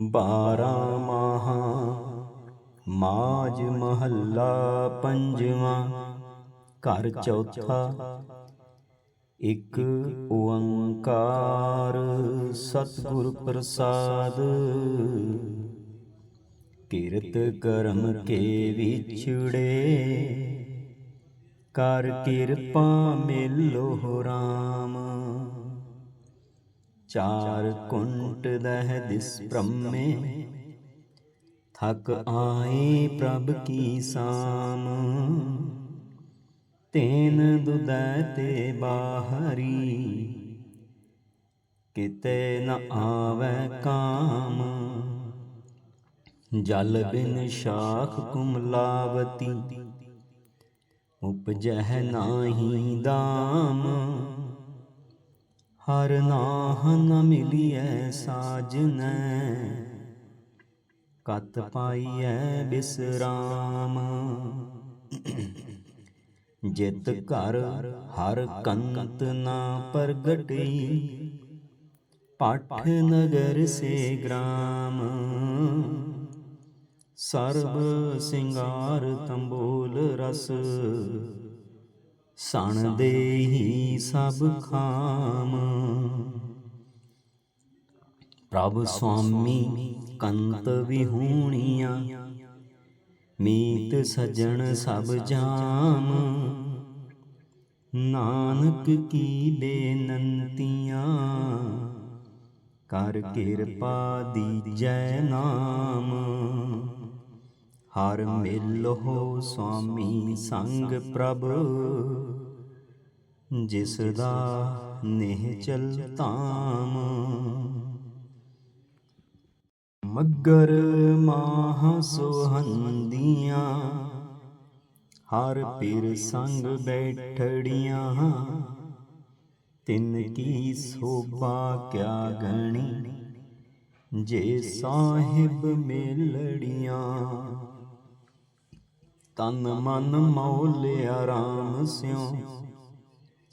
ਬਾਰਾਂ ਮਾਹਾਂ, ਮਾਜ ਮਹੱਲਾ ਪੰਜਵਾਂ, ਘਰ ਚੌਥਾ, ਇੱਕ ਓੰਕਾਰ ਸਤਿਗੁਰ ਪ੍ਰਸਾਦ। ਕਿਰਤ ਕਰਮ ਕੇ ਵਿਛੜੇ ਕਰ ਕਿਰਪਾ ਮਿਲੋ ਰਾਮ। ਚਾਰ ਕੁੰਟ ਦਹਿ ਦਿਸ ਬ੍ਰਹਮੇ ਥਕ ਆਏ ਪ੍ਰਭ ਕੀ ਸਾਮ। ਤੈਨ ਦੁਦੈ ਤੇ ਬਾਹਰੀ। ਕਿਤੇ ਨ ਆਵੈ ਕਾਮ। ਜਲ ਬਿਨ ਸ਼ਾਖ ਕੁਮਲਾਵਤੀ ਉਪਜਹਿ ਨਾਹੀ ਦਾਮ। ਹਰ ਨਾਹ ਨ ਮਿਲੀਐ ਸਾਜਨੈ। ਕਤ ਪਾਈਐ ਬਿਸਰਾਮ। ਜਿਤ ਘਰ ਹਰ ਕੰਤ ਨਾ ਪ੍ਰਗਟੀ। ਪਠ ਨਗਰ ਸੇ ਗ੍ਰਾਮ। ਸਰਬ ਸਿੰਗਾਰ ਤੰਬੋਲ ਰਸ। ਸਣ ਦੇਹੀ ਸਭ ਖਾਮ। ਪ੍ਰਭ ਸੁਆਮੀ ਕੰਤ ਵਿਹੂਣੀਆਂ, ਮੀਤ ਸਜਣ ਸਭ ਜਾਮ। ਨਾਨਕ ਕੀ ਬੇਨੰਤੀਆਂ, ਕਰ ਕਿਰਪਾ ਦੀਜੈ ਨਾਮ। ਹਰ ਮਿਲੋ ਸੁਆਮੀ ਸੰਗ ਪ੍ਰਭ। ਜਿਸ ਦਾ ਨਿਹ ਚਲ ਧਾਮ। ਮਗਰ ਮਾਹ ਸੁਹੰਦੀਆਂ, ਹਰ ਪੀਰ ਸੰਗ ਬੈਠੜੀਆਂ। ਤਿੰਨ ਕੀ ਸੋਭਾ ਕਿਆ ਗਣੀ ਜੇ ਸਾਹਿਬ ਮੇਲੜੀਆਂ। ਤਨ ਮਨ ਮੌਲਿਆ ਰਾਮ ਸਿਉ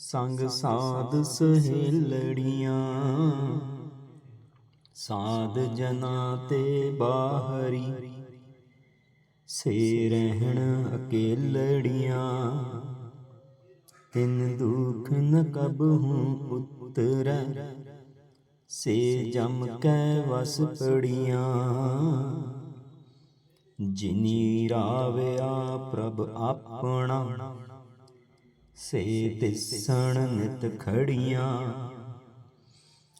ਸੰਗ ਸਾਧ ਸਹੇਲੜੀਆਂ। ਸਾਧ ਜਨਾ ਤੇ ਬਾਹਰੀ। ਸੇ ਰਹਿਣ ਅਕੇਲੜੀਆਂ। ਤਿਨ ਦੁਖ ਨ ਕਬ ਹੂੰ ਉਤਰੈ ਸੇ ਜਮ ਕੈ ਵਸ ਪੜੀਆਂ। ਜਿਨੀ ਰਾਵਿਆ ਪ੍ਰਭ ਆਪਣਾ। ਸੇ ਤਿਸਣ ਨਿਤ ਖੜੀਆਂ।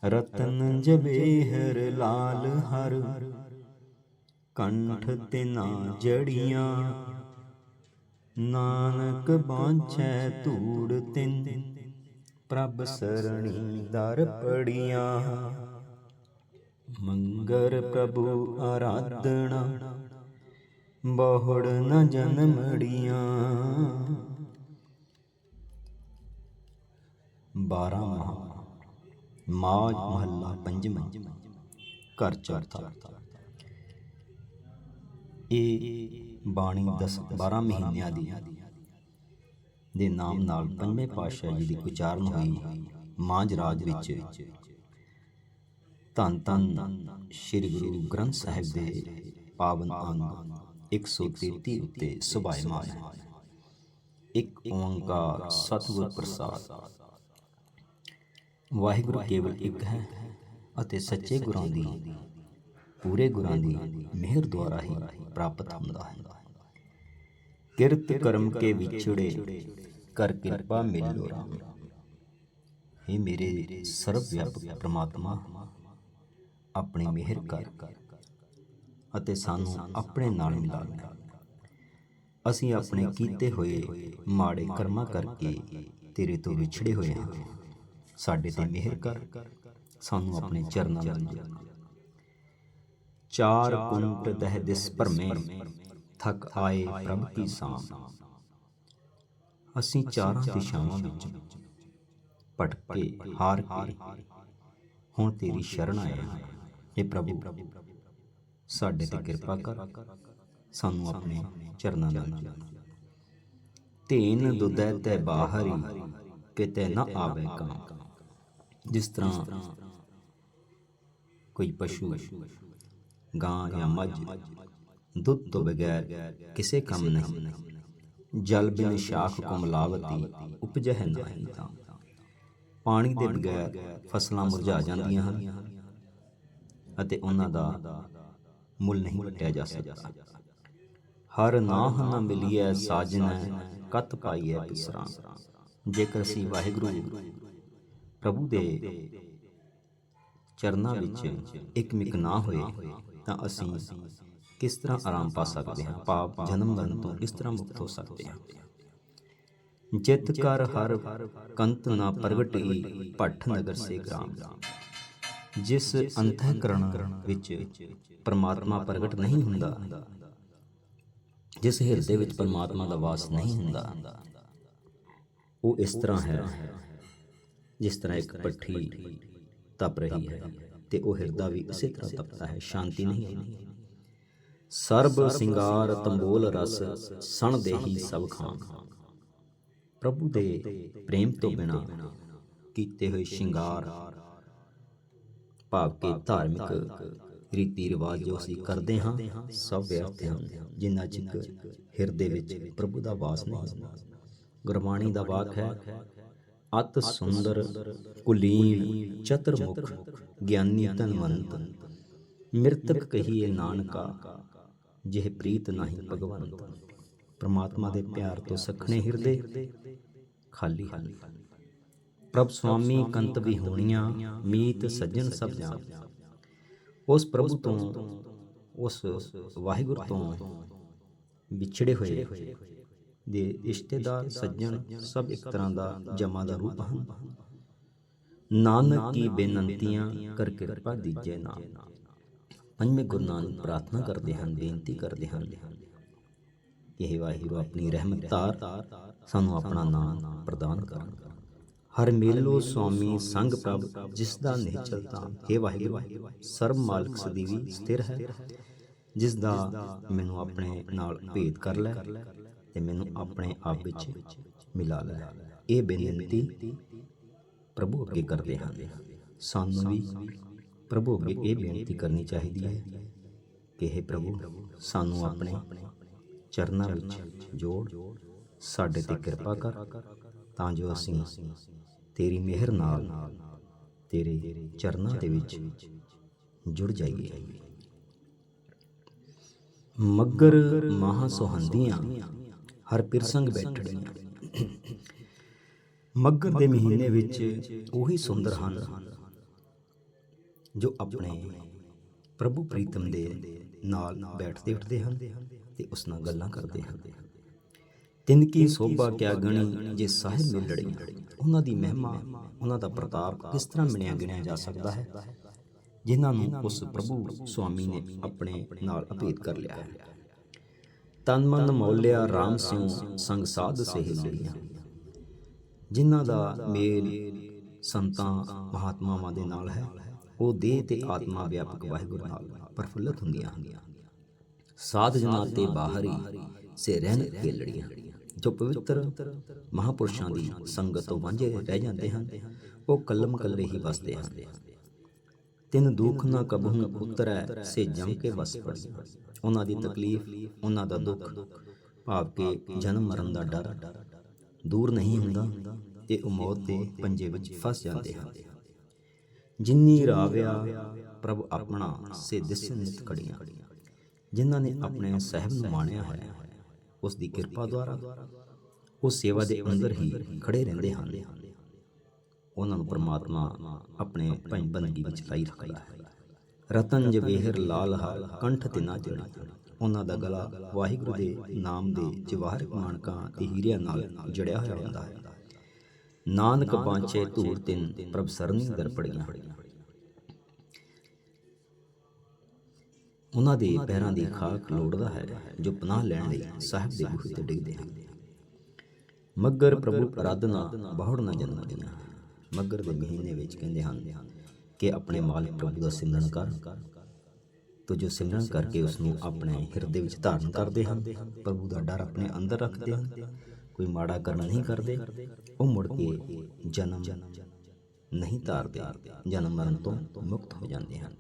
ਰਤਨ ਜਬੇਹਰ ਲਾਲ ਹਰ ਕੰਠ ਤਿਨਾ ਜੜੀਆਂ। ਨਾਨਕ ਬਾਂਛੈ ਧੂੜ ਤਿਨ। ਪ੍ਰਭ ਸਰਣੀ ਦਰ ਪੜੀਆਂ। ਮੰਗਰ ਪ੍ਰਭੂ ਆਰਾਧਣਾ ਬਹੁੜ ਨ ਜਨਮੜੀਆਂ ਬਾਰਾਂ ਮਹਾ। ਮਾਜ ਮਹੱਲਾ ਪੰਜਵਾਂ। ਘਰ ਚੌਥਾ ਇਹ ਬਾਣੀ 10 12 ਮਹੀਨਿਆਂ ਦੀ ਦੇ ਨਾਮ ਨਾਲ ਪੰਜਵੇਂ ਪਾਤਸ਼ਾਹ ਜੀ ਦੀ ਉਚਾਰਨ ਹੋਈ ਮਾਝ ਰਾਜ ਵਿੱਚ। ਧੰਨ ਧੰਨ ਸ੍ਰੀ ਗੁਰੂ ਗ੍ਰੰਥ ਸਾਹਿਬ ਦੇ ਪਾਵਨ ਅੰਗ 133 ਉੱਤੇ ਸੁਭਾਇਮਾਨ ਇੱਕ ਓੰਕਾਰ ਸਤਿਗੁਰ ਪ੍ਰਸਾਦ। ਵਾਹਿਗੁਰੂ ਕੇਵਲ ਇੱਕ ਹੈ ਅਤੇ ਸੱਚੇ ਗੁਰਾਂ ਦੀ, ਪੂਰੇ ਗੁਰਾਂ ਦੀ ਮਿਹਰ ਦੁਆਰਾ ਹੀ ਪ੍ਰਾਪਤ ਹੁੰਦਾ ਹੈ। ਕਿਰਤ ਕਰਮ ਕੇ ਵਿਛੜੇ ਕਰ ਕਿਰਪਾ ਮਿਲੋ ਰਾਮ। ਇਹ ਮੇਰੇ ਸਰਵ ਵਿਆਪਕ ਪ੍ਰਮਾਤਮਾ, ਆਪਣੀ ਮਿਹਰ ਕਰ ਅਤੇ ਸਾਨੂੰ ਆਪਣੇ ਨਾਲ ਮਿਲਾ ਲੈ। ਅਸੀਂ ਆਪਣੇ ਕੀਤੇ ਹੋਏ ਮਾੜੇ ਕਰਮਾਂ ਕਰਕੇ ਤੇਰੇ ਤੋਂ ਵਿਛੜੇ ਹੋਏ ਹਾਂ। ਸਾਡੇ ਤੇ ਮਿਹਰ ਕਰ। ਸਾਨੂੰ ਆਪਣੇ ਚਰਨਾਂ ਨਾਲ ਲਿਆ ਚਾਰ ਕੁੰਟ ਦਹਿ ਦਿਸ ਭਰਮੇ ਥਕ ਆਏ ਪ੍ਰਭ ਕੀ ਸਾਮ ਅਸੀਂ ਚਾਰਾਂ ਦਿਸ਼ਾਵਾਂ ਵਿੱਚ ਭਟਕੇ ਹਾਰ ਕੇ। ਹੁਣ ਤੇਰੀ ਸ਼ਰਨ ਆਏ। ਹਾਂ ਇਹ ਪ੍ਰਭੂ ਸਾਡੇ ਤੇ ਕਿਰਪਾ ਕਰ। ਸਾਨੂੰ ਆਪਣੇ ਚਰਨਾਂ ਨਾਲ ਲਿਆ ਤੇਨ ਦੁਦੈ ਤੈ ਬਾਹਰੀ ਕਿਤੇ ਨਾ ਆਵੇ ਕਾਂ ਜਿਸ ਤਰ੍ਹਾਂ ਕੋਈ ਪਸ਼ੂ ਗਾਂ ਜਾਂ ਮੱਝ ਦੁੱਧ ਤੋਂ ਬਗੈਰ ਕਿਸੇ ਕੰਮ ਨਹੀਂ ਜਲ ਬਿਨ ਸ਼ਾਖ ਕੋ ਮਿਲਾਵਤੀ ਉਪਜਹਿ ਨਹੀਂ ਤਾਂ। ਪਾਣੀ ਦੇ ਬਗੈਰ ਫਸਲਾਂ ਮੁਰਝਾ ਜਾਂਦੀਆਂ ਹਨ ਅਤੇ ਉਹਨਾਂ ਦਾ ਮੁੱਲ ਨਹੀਂ ਵਟਿਆ ਜਾ ਸਕਦਾ। ਹਰ ਨਾਹ ਨਾ ਮਿਲੀਐ ਸਾਜਨੈ ਕਤ ਪਾਈਐ ਬਿਸਰਾਮ ਜੇਕਰ ਅਸੀਂ ਵਾਹਿਗੁਰੂ ਪ੍ਰਭੂ ਦੇ ਚਰਨਾਂ ਵਿੱਚ ਇੱਕ ਮਿਕ ਨਾ ਹੋਏ ਤਾਂ ਅਸੀਂ ਕਿਸ ਤਰ੍ਹਾਂ ਆਰਾਮ ਪਾ ਸਕਦੇ ਹਾਂ? ਪਾਪ ਜਨਮ ਮਰਨ ਤੋਂ ਇਸ ਤਰ੍ਹਾਂ ਮੁਕਤ ਹੋ ਸਕਦੇ ਹਾਂ? ਜਿਤ ਕਰ ਹਰ ਕੰਤ ਨਾ ਪ੍ਰਗਟਈ ਭੱਠ ਨਗਰ ਸੇ ਗ੍ਰਾਮ। ਜਿਸ ਅੰਤಃਕਰਣ ਵਿੱਚ ਪਰਮਾਤਮਾ ਪ੍ਰਗਟ ਨਹੀਂ ਹੁੰਦਾ, ਜਿਸ ਹਿਰਦੇ ਵਿੱਚ ਪਰਮਾਤਮਾ ਦਾ ਵਾਸ ਨਹੀਂ ਹੁੰਦਾ, ਉਹ ਇਸ ਤਰ੍ਹਾਂ ਹੈ ਜਿਸ ਤਰ੍ਹਾਂ ਇੱਕ ਪੱਠੀ ਤਪ ਰਹੀ ਹੈ ਤੇ ਉਹ ਹਿਰਦਾ ਵੀ ਇਸੇ ਤਰ੍ਹਾਂ ਤਪਦਾ ਹੈ ਸ਼ਾਂਤੀ ਨਹੀਂ ਹੈ। ਸਰਬ ਸਿੰਗਾਰ ਤੰਬੋਲ ਰਸ ਸਣ ਦੇਹੀ ਸਭ ਖਾਂ ਪ੍ਰਭੂ ਦੇ ਪ੍ਰੇਮ ਤੋਂ ਬਿਨਾ ਕੀਤੇ ਹੋਏ ਸ਼ਿੰਗਾਰ ਭਾਵ ਕਿ ਧਾਰਮਿਕ ਰੀਤੀ ਰਿਵਾਜ ਜੋ ਅਸੀਂ ਕਰਦੇ ਹਾਂ ਸਭ ਵਿਅਰਥ ਹਨ ਜਿੰਨਾ ਚਿਰ ਹਿਰਦੇ ਵਿੱਚ ਪ੍ਰਭੂ ਦਾ ਵਾਸ ਨਹੀਂ ਗੁਰਬਾਣੀ ਦਾ ਵਾਕ ਹੈ। ਅਤ ਸੁੰਦਰ ਕੁਲੀਨ ਚਤੁਰਮੁਖ ਗਿਆਨੀ ਧਨਵੰਤ। ਮਿਰਤਕ ਕਹੀਏ ਨਾਨਕਾ ਜਿਹ ਪ੍ਰੀਤ ਨਹੀਂ ਭਗਵੰਤ। ਪ੍ਰਮਾਤਮਾ ਦੇ ਪਿਆਰ ਤੋਂ ਸਖਣੇ ਹਿਰਦੇ ਖਾਲੀ। ਹਨ ਪ੍ਰਭ ਸੁਆਮੀ ਕੰਤ ਵੀ ਹੋਣੀਆਂ ਮੀਤ ਸੱਜਣ ਸਭ ਜਾਣ। ਉਸ ਪ੍ਰਭੂ ਤੋਂ ਉਸ ਵਾਹਿਗੁਰੂ ਤੋਂ ਵਿਛੜੇ ਹੋਏ। ਦੇ ਰਿਸ਼ਤੇਦਾਰ ਸੱਜਣ ਸਭ ਇੱਕ ਤਰ੍ਹਾਂ ਦਾ ਜਮਾ ਦਾ ਰੂਪ ਹਨ। ਨਾਨਕ ਕੀ ਬੇਨੰਤੀਆਂ ਕਰ ਕਿਰਪਾ ਦੀਜੇ ਨਾਮ। ਪੰਜਵੇਂ ਗੁਰੂ ਨਾਨਕ ਪ੍ਰਾਰਥਨਾ ਕਰਦੇ ਹਨ ਬੇਨਤੀ ਕਰਦੇ ਹਨ। ਕਿ ਇਹ ਵਾਹਿਗੁਰੂ ਆਪਣੀ ਰਹਿਮਤ ਧਾਰ ਸਾਨੂੰ ਆਪਣਾ ਨਾਮ ਪ੍ਰਦਾਨ ਕਰਨ। ਹਰ ਮੇਲੋ ਸੁਆਮੀ ਸੰਗ ਪ੍ਰਭ ਜਿਸ ਦਾ ਨਿਹਚਲ ਤਾਂ। ਇਹ ਵਾਹਿਗੁਰੂ ਸਰਬ ਮਾਲਕ ਸਦੀਵੀ ਸਥਿਰ ਹੈ। ਜਿਸ ਦਾ ਮੈਨੂੰ ਆਪਣੇ ਨਾਲ ਭੇਦ ਕਰ ਲੈ। ਤੇ ਮੈਨੂੰ ਆਪਣੇ ਆਪ ਵਿੱਚ ਮਿਲਾ ਲੈ। ਇਹ ਬੇਨਤੀ ਪ੍ਰਭੂ ਅੱਗੇ ਕਰਦੇ ਹਾਂ। ਸਾਨੂੰ ਵੀ ਪ੍ਰਭੂ ਅੱਗੇ ਇਹ ਬੇਨਤੀ ਕਰਨੀ ਚਾਹੀਦੀ ਹੈ ਕਿ ਇਹ ਪ੍ਰਭੂ ਸਾਨੂੰ ਆਪਣੇ ਚਰਨਾਂ ਵਿੱਚ ਜੋੜ ਸਾਡੇ ਤੇ ਕਿਰਪਾ ਕਰ ਤਾਂ ਜੋ ਅਸੀਂ ਤੇਰੀ ਮਿਹਰ ਨਾਲ ਤੇਰੇ ਚਰਨਾਂ ਦੇ ਵਿੱਚ ਜੁੜ ਜਾਈਏ। ਮੱਗਰ ਮਹਾ ਸੁਹੰਦੀਆਂ ਹਰ ਪਿਰਸੰਗ ਬੈਠੜੀਆਂ ਮੱਗਰ ਦੇ ਮਹੀਨੇ ਵਿੱਚ ਉਹੀ ਸੁੰਦਰ ਹਨ ਜੋ ਆਪਣੇ ਪ੍ਰਭੂ ਪ੍ਰੀਤਮ ਦੇ ਨਾਲ ਬੈਠਦੇ ਉੱਠਦੇ ਹਨ ਤੇ ਉਸ ਨਾਲ ਗੱਲਾਂ ਕਰਦੇ ਹਨ। ਤਿੰਨ ਕੀ ਸੋਭਾ ਕਿਆ ਗਣੀ ਜੇ ਸਾਹਿਬ ਮਿਲੜੀ ਉਹਨਾਂ ਦੀ ਮਹਿਮਾ ਉਹਨਾਂ ਦਾ ਪ੍ਰਤਾਪ ਕਿਸ ਤਰ੍ਹਾਂ ਮਿਣਿਆ ਗਿਣਿਆ ਜਾ ਸਕਦਾ ਹੈ? ਜਿਨ੍ਹਾਂ ਨੂੰ ਉਸ ਪ੍ਰਭੂ ਸੁਆਮੀ ਨੇ ਆਪਣੇ ਨਾਲ ਅਭੇਦ ਕਰ ਲਿਆ ਹੈ। ਤਨ ਮਨ ਮੌਲਿਆ RAM ਸਿੰਘ ਸੰਗ ਸਾਧ ਸਹੇਲੀਆਂ ਜਿਨ੍ਹਾਂ ਦਾ ਮੇਲ ਸੰਤਾਂ ਮਹਾਤਮਾਵਾਂ ਦੇ ਨਾਲ ਹੈ ਉਹ ਦੇਹ ਤੇ ਆਤਮਾ ਵਿਆਪਕ ਵਾਹਿਗੁਰੂ ਨਾਲ ਪ੍ਰਫੁੱਲਤ ਹੁੰਦੀਆਂ ਹਨ। ਸਾਧ ਜਨਾਂ ਤੇ ਬਾਹਰੀ ਸੇ ਰਹਿਣ ਖੇਲੜੀਆਂ ਜੋ ਪਵਿੱਤਰ ਮਹਾਪੁਰਸ਼ਾਂ ਦੀ ਸੰਗਤ ਤੋਂ ਵਾਂਝੇ ਰਹਿ ਜਾਂਦੇ ਹਨ ਉਹ ਕਲਮ ਕੱਲੇ ਹੀ ਵਸਦੇ ਹਨ। ਤਿੰਨ ਦੁੱਖ ਨਾ ਕਬਹੂ ਉਤਰੈ ਸੇ ਜਮ ਕੇ ਵਸ ਪੜੀ ਉਹਨਾਂ ਦੀ ਤਕਲੀਫ ਉਹਨਾਂ ਦਾ ਦੁੱਖ। ਭਾਵ ਕਿ ਜਨਮ ਮਰਨ ਦਾ ਡਰ। ਦੂਰ ਨਹੀਂ ਹੁੰਦਾ ਤੇ ਉਹ ਮੌਤ ਦੇ ਪੰਜੇ ਵਿੱਚ ਫਸ ਜਾਂਦੇ ਹਨ। ਜਿੰਨੀ ਰਾਵਿਆ ਪ੍ਰਭ ਆਪਣਾ ਸੇ ਦਿਸ ਨਿਤ ਕੜੀਆਂ ਜਿਨ੍ਹਾਂ ਨੇ ਆਪਣੇ ਸਹਿਬ ਨੂੰ ਮਾਣਿਆ ਹੈ ਉਸ ਦੀ ਕਿਰਪਾ ਦੁਆਰਾ ਉਹ ਸੇਵਾ ਦੇ ਅੰਦਰ ਹੀ ਖੜੇ ਰਹਿੰਦੇ ਹਨ। ਉਹਨਾਂ ਨੂੰ ਪ੍ਰਮਾਤਮਾ ਆਪਣੇ ਭੰਜ ਬੰਦਗੀ ਵਿੱਚ ਲਾਈ ਰੱਖਦਾ ਹੈ। ਰਤਨ ਜਵੇਹਰ ਲਾਲ ਹਾਲ ਕੰਠ ਤੇ ਨਾ ਜਣਾ ਉਹਨਾਂ ਦਾ ਗਲਾ ਵਾਹਿਗੁਰੂ ਦੇ ਨਾਮ ਦੇ ਜਵਾਹਰ ਮਾਨਕਾਂ ਤੇ ਹੀਰਿਆਂ ਨਾਲ ਜੜਿਆ ਹੋਇਆ ਹੁੰਦਾ ਹੈ। ਨਾਨਕ ਪਾਂਚੇ ਧੂਰ ਤਿੰਨ ਪ੍ਰਭ ਸਰਨੀ ਦਰ ਪੜੀਆਂ। ਉਹਨਾਂ ਦੇ ਪੈਰਾਂ ਦੀ ਖਾਕ ਲੋੜਦਾ ਹੈ, ਜੋ ਪਨਾਹ ਲੈਣ ਲਈ ਸਾਹਿਬ ਦੇ ਬੂਹੇ ਤੇ ਡਿੱਗਦੇ ਹਨ। ਮੱਗਰ ਪ੍ਰਭੂ ਅਰਾਧਨਾ ਬਹੁੜ ਨਾ ਜਨਮ ਦੀਆਂ ਮੱਗਰ ਦੇ ਮਹੀਨੇ ਵਿੱਚ ਕਹਿੰਦੇ ਹਨ ਕਿ ਆਪਣੇ ਮਾਲਕ ਪ੍ਰਭੂ ਦਾ ਸਿਮਰਨ ਕਰ, ਤੋ ਜੋ ਸਿਮਰਨ ਕਰਕੇ ਉਸ ਨੂੰ ਆਪਣੇ ਹਿਰਦੇ ਵਿੱਚ ਧਾਰਨ ਕਰਦੇ ਹਨ, ਪ੍ਰਭੂ ਦਾ ਡਰ ਆਪਣੇ ਅੰਦਰ ਰੱਖਦੇ ਹਨ, ਕੋਈ ਮਾੜਾ ਕਰਨਾ ਨਹੀਂ ਕਰਦੇ, ਉਹ ਮੁੜ ਕੇ ਜਨਮ ਨਹੀਂ ਧਾਰਦੇ, ਜਨਮ ਮਰਨ ਤੋਂ ਮੁਕਤ ਹੋ ਜਾਂਦੇ ਹਨ।